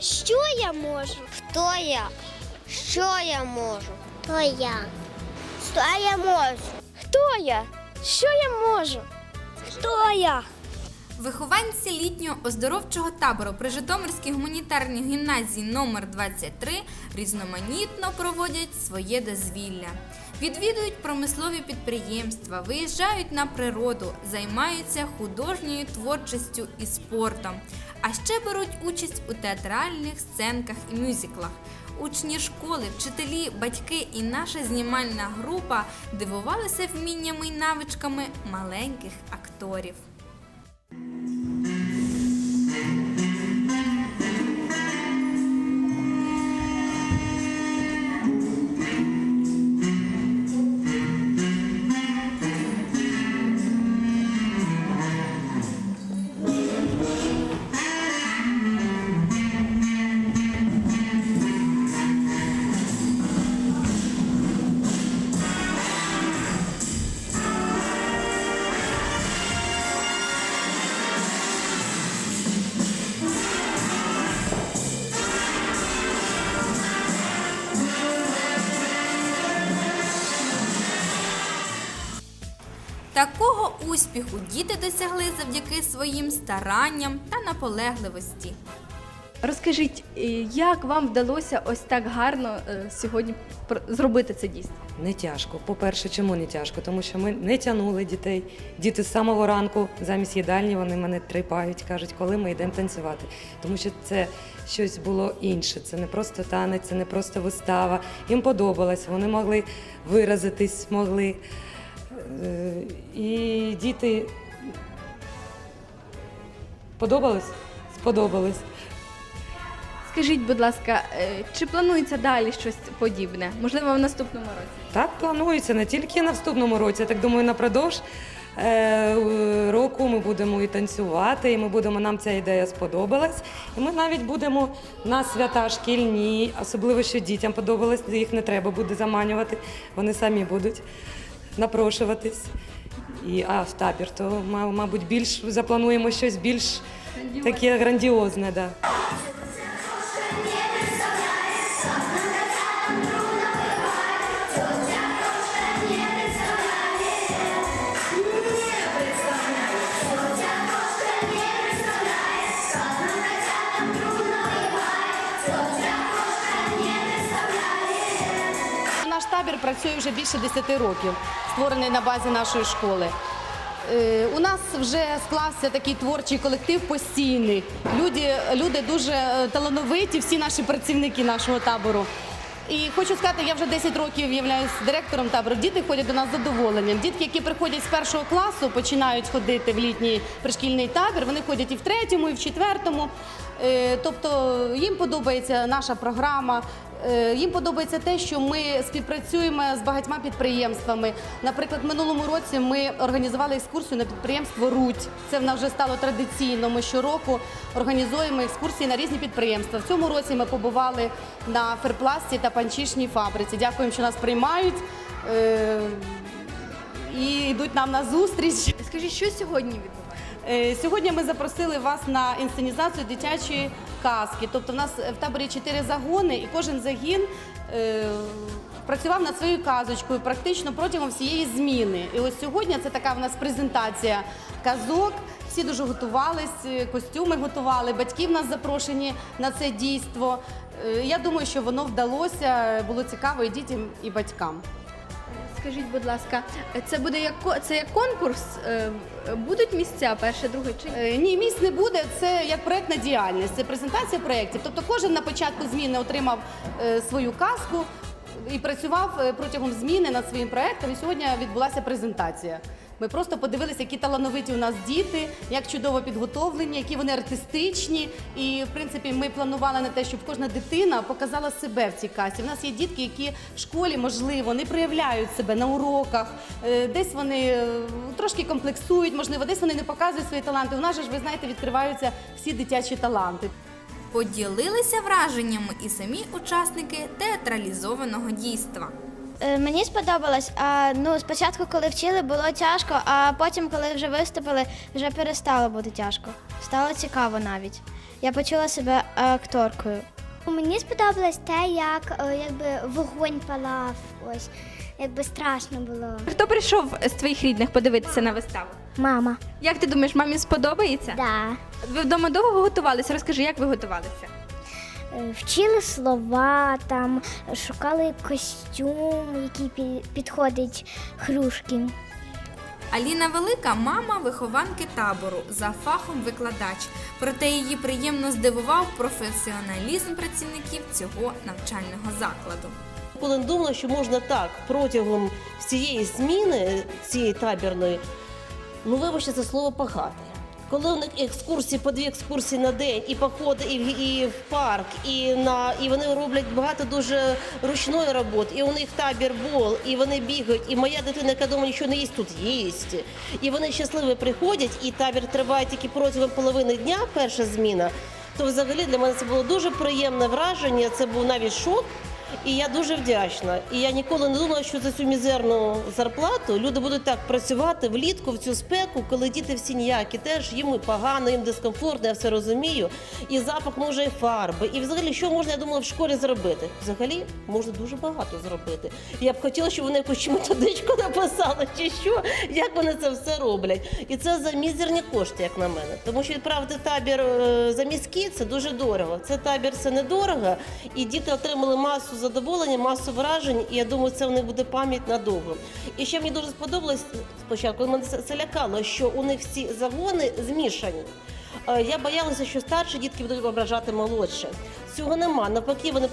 Що я можу? Хто я? Що я можу? Хто я? Що я можу? Хто я? Що я можу? Хто я? Вихованці літнього оздоровчого табору при Житомирській гуманітарній гімназії номер 23 різноманітно проводять своє дозвілля. Відвідують промислові підприємства, виїжджають на природу, займаються художньою творчістю і спортом, а ще беруть участь у театральних сценках і мюзиклах. Учні школи, вчителі, батьки і наша знімальна група дивувалися вміннями й навичками маленьких акторів. Успіху діти досягли завдяки своїм старанням та наполегливості. Розкажіть, е, як вам вдалося ось так гарно е, сьогодні зробити це дійство? Не тяжко. По-перше, чому не тяжко? Тому що ми не тягнули дітей. Діти з самого ранку замість їдальні вони мене трипають, кажуть, коли ми йдемо танцювати. Тому що це щось було інше. Це не просто танець, це не просто вистава. Їм подобалось, вони могли виразитись, могли. Е, І діти подобалось? Сподобалось. Скажіть, будь ласка, е, чи планується далі щось подібне? Можливо, в наступному році? Так планується не тільки на наступному році, я так думаю, напродовж е, року ми будемо і танцювати, і ми будемо, нам ця ідея сподобалась. І ми навіть будемо на свята шкільні, особливо що дітям подобалось, їх не треба буде заманювати, вони самі будуть напрошуватись. І, а в табір, то, ма- мабуть, більш заплануємо щось більш таке грандіозне. Да. Працює вже більше 10 років, створений на базі нашої школи. Е, У нас вже склався такий творчий колектив постійний. Люди, люди дуже е, талановиті, всі наші працівники нашого табору. І хочу сказати, я вже 10 років являюсь директором табору. Діти ходять до нас з задоволенням. Дітки, які приходять з першого класу, починають ходити в літній пришкільний табір. Вони ходять і в третьому, і в четвертому. Е, Тобто їм подобається наша програма. Е, Їм подобається те, що ми співпрацюємо з багатьма підприємствами. Наприклад, в минулому році ми організували екскурсію на підприємство Руть. Це в нас вже стало традиційно. Ми щороку організуємо екскурсії на різні підприємства. В цьому році ми побували на ферпласті та панчішній фабриці. Дякуємо, що нас приймають е, і йдуть нам на зустріч. Скажіть, що сьогодні відбувається? Е, Сьогодні ми запросили вас на інсценізацію дитячої казки. Тобто, в нас в таборі чотири загони, і кожен загін е, працював над своєю казочкою практично протягом всієї зміни. І ось сьогодні це така в нас презентація казок. Всі дуже готувались, е, костюми готували, батьки в нас запрошені на це дійство. Е, Я думаю, що воно вдалося, було цікаво і дітям, і батькам. Скажіть, будь ласка, це буде як це як конкурс? Е, Будуть місця перше, друге чи ні? Е, місць не буде. Це як проектна діяльність, це презентація проєктів. Тобто кожен на початку зміни отримав е, свою казку і працював протягом зміни над своїм проєктом. І сьогодні відбулася презентація. Ми просто подивилися, які талановиті у нас діти, як чудово підготовлені, які вони артистичні. І в принципі, ми планували на те, щоб кожна дитина показала себе в цій касі. У нас є дітки, які в школі можливо не проявляють себе на уроках, е, десь вони е, трошки комплексують, можливо, десь вони не показують свої таланти. У нас же ж ви знаєте, відкриваються всі дитячі таланти. Поділилися враженнями і самі учасники театралізованого дійства. Е, Мені сподобалось. А ну спочатку, коли вчили, було тяжко, а потім, коли вже виступили, вже перестало бути тяжко. Стало цікаво навіть. Я почула себе акторкою. Мені сподобалось те, як е, якби вогонь палав. Ось якби страшно було. Хто прийшов з твоїх рідних подивитися на виставу? Мама. Як ти думаєш, мамі сподобається? Да. Ви вдома довго готувалися? Розкажи, як ви готувалися? Е, Вчили слова, там шукали костюм, який підходить хрушки. Аліна Велика мама вихованки табору за фахом викладач. Проте її приємно здивував професіоналізм працівників цього навчального закладу. Коли думала, що можна так протягом всієї зміни цієї табірної, ну вибачте, це слово пахати. Коли у них екскурсії по дві екскурсії на день, і походи, і в, і в парк, і на і вони роблять багато дуже ручної роботи. І у них табір бол, і вони бігають. І моя дитина, яка дома нічого не їсть, тут їсть. І вони щасливі приходять, і табір триває тільки протягом половини дня, перша зміна. То взагалі для мене це було дуже приємне враження. Це був навіть шок. І я дуже вдячна. І я ніколи не думала, що за цю мізерну зарплату люди будуть так працювати влітку в цю спеку, коли діти всі ніякі, теж їм погано, їм дискомфортно, я все розумію. І запах може і фарби. І взагалі, що можна, я думала, в школі зробити? Взагалі можна дуже багато зробити. Я б хотіла, щоб вони якусь методичку написали, чи що, як вони це все роблять. І це за мізерні кошти, як на мене. Тому що відправити табір е, за міські це дуже дорого. Це табір це недорого, і діти отримали масу задоволення, масу вражень. І я думаю, це в них буде пам'ять надовго. І ще мені дуже сподобалось спочатку. Мене це, лякало, що у них всі загони змішані. Е, Я боялася, що старші дітки будуть ображати молодше. Цього нема. Навпаки, вони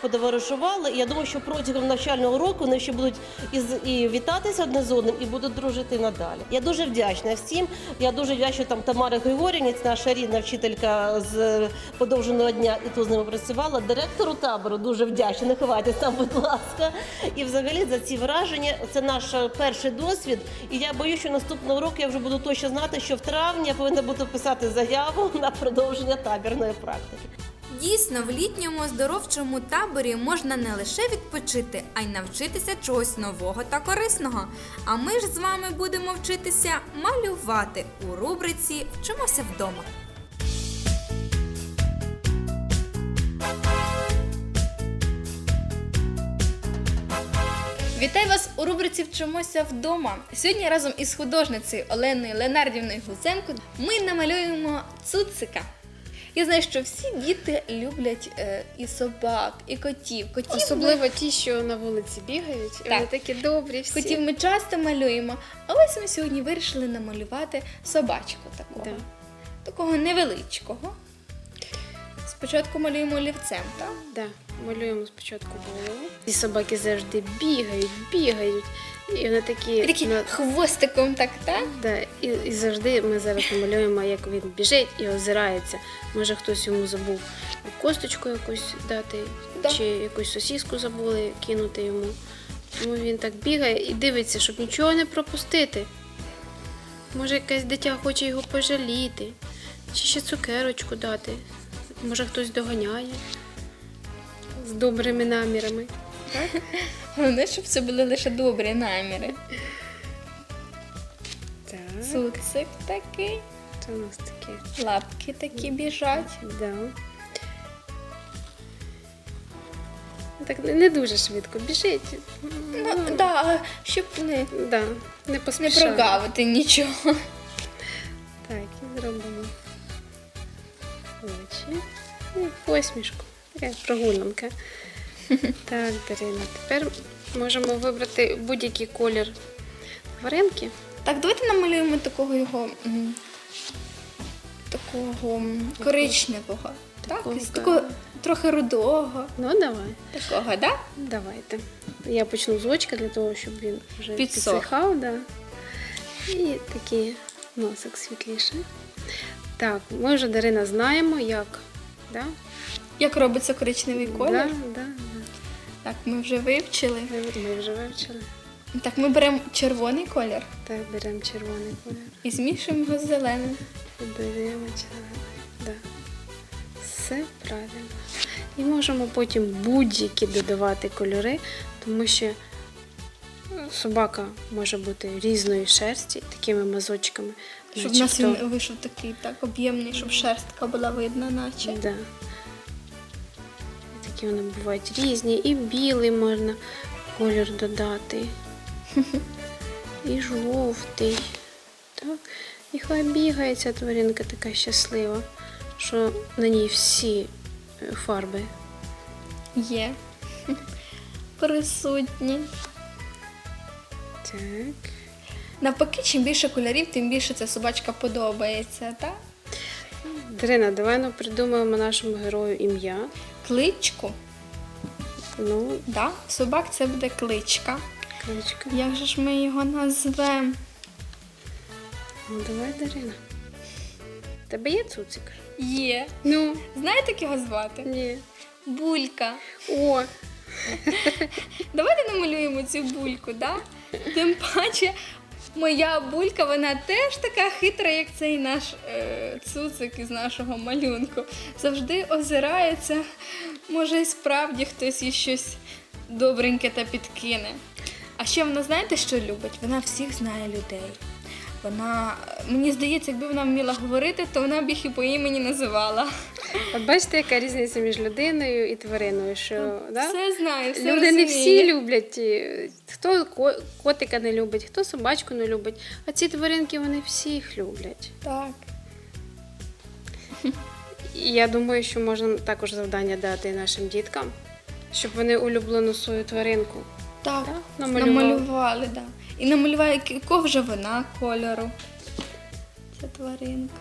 потоваришували. І я думаю, що протягом навчального року вони ще будуть із і вітатися одне з одним і будуть дружити надалі. Я дуже вдячна всім. Я дуже вдячна там Тамара Григорівні, наша рідна вчителька з подовженого дня, і тут з ними працювала. Директору табору дуже вдячна. Не ховайтесь там, будь ласка. І взагалі за ці враження це наш е, перший досвід. І я боюся, що наступного року я вже буду точно знати, що в травні я повинна буду писати заяву на продовження табірної практики. Дійсно, в літньому оздоровчому таборі можна не лише відпочити, а й навчитися чогось нового та корисного. А ми ж з вами будемо вчитися малювати у рубриці Вчимося вдома. Вітаю вас у рубриці Вчимося вдома. Сьогодні разом із художницею Оленою Ленардівною Гуценко ми намалюємо цуцика. Я знаю, що всі діти люблять е, і собак, і котів. Котів Особливо ті, що на вулиці бігають, і Так. вони такі добрі всі. Котів ми часто малюємо, а ось ми сьогодні вирішили намалювати собачку такого. Да. Такого невеличкого. Спочатку малюємо олівцем, так? Да. Малюємо спочатку голову. Ці собаки завжди бігають, бігають. І вони такі, І такі на- хвостиком так, так? да, і, і завжди ми зараз намалюємо, як він біжить і озирається. Може хтось йому забув косточку якусь дати, Да. чи якусь сосіску забули кинути йому. Тому він так бігає і дивиться, щоб нічого не пропустити. Може, якесь дитя хоче його пожаліти, чи ще цукерочку дати. Може, хтось доганяє з добрими намірами. Головне, щоб це були лише добрі наміри. Так, Цуцик такий, це у нас таке. лапки такі біжать. Да. Так не дуже швидко біжить. Ну, да, щоб не, Да, не не прогавити нічого. Так, і зробимо очі і посмішку. Така прогулянка. Так, Дарина, тепер можемо вибрати будь-який колір тваринки. Так, давайте намалюємо такого його. м, Такого коричневого. Так, Такого, з такого трохи рудого. Ну, давай, Такого, так? давайте. Я почну з очка для того, щоб він вже Підсох. підсихав. Да. І такий носик світліший. Так, ми вже Дарина знаємо, як. Да? Як робиться коричневий колір? Да, да. Так, ми вже вивчили. Ми- вже вивчили. Так, ми беремо червоний колір Так, беремо червоний колір. і змішуємо його з зеленим. Додаємо червоний. Да. Все правильно. І можемо потім будь-які додавати кольори, тому що Собака може бути різної шерсті, такими мазочками. Щоб в нас він вийшов такий так об'ємний, щоб шерстка була видна, наче. Да. Такі вони бувають різні, і білий можна колір додати, і жовтий. Так. І хай бігає ця тваринка така щаслива, що на ній всі е, фарби. Є. Присутні. Так. Навпаки, чим більше кольорів, тим більше ця собачка подобається, так? Дарина, давай ну, придумаємо нашому герою ім'я. Кличку. Ну, Да? Собак це буде кличка. кличка. Як же ж ми його назвемо? Ну давай, Дарина. Тебе є цуцик? Є. Ну, Знаєте, як його звати? ні. Булька. О, Давайте намалюємо цю бульку, да? Тим паче, моя булька, вона теж така хитра, як цей наш е, цуцик із нашого малюнку. Завжди озирається, може, і справді хтось їй щось добреньке та підкине. А ще вона, знаєте, що любить? Вона всіх знає людей. Вона, мені здається, якби вона вміла говорити, то вона б їх і по імені називала. от бачите, яка різниця між людиною і твариною, що да? Все знаю, все люди не всі люблять. Хто котика не любить, хто собачку не любить, а ці тваринки вони всіх люблять. Так. І я думаю, що можна також завдання дати нашим діткам, щоб вони улюблену свою тваринку. Так, Так, намалювали. намалювали, да. І намалювали, як- якого вже вона кольору. Ця тваринка.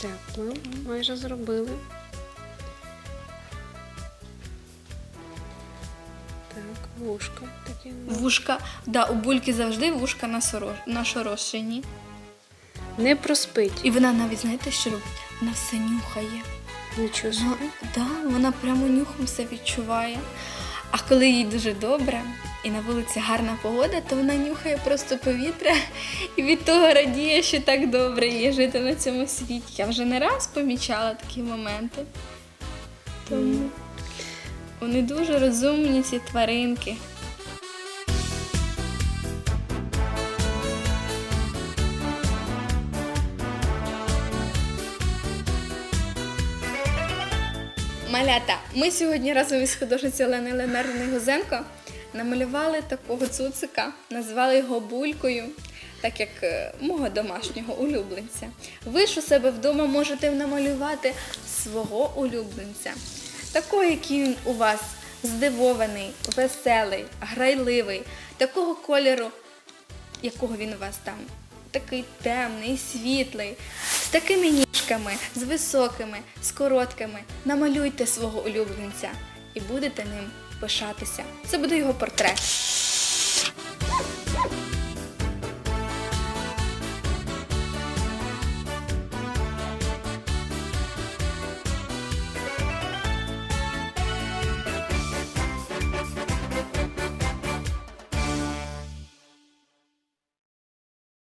Тепло, майже зробили. Так, вушка таке. Вушка, да, у бульки завжди вушка насоро- нашорошені. Не проспить. І вона навіть, знаєте, що робить? Вона все нюхає. Нічого Вона, да, вона прямо нюхом все відчуває. А коли їй дуже добре і на вулиці гарна погода, то вона нюхає просто повітря і від того радіє, що так добре їй жити на цьому світі. Я вже не раз помічала такі моменти. Тому вони дуже розумні, ці тваринки. Малята, ми сьогодні разом із художницею Оленою Ленардівною Гузенко намалювали такого цуцика, назвали його булькою, так як е, мого домашнього улюбленця. Ви ж у себе вдома можете намалювати свого улюбленця, такого, який він у вас здивований, веселий, грайливий, такого кольору, якого він у вас там такий темний, світлий, з такими ніжками, з високими, з короткими. Намалюйте свого улюбленця і будете ним пишатися. Це буде його портрет.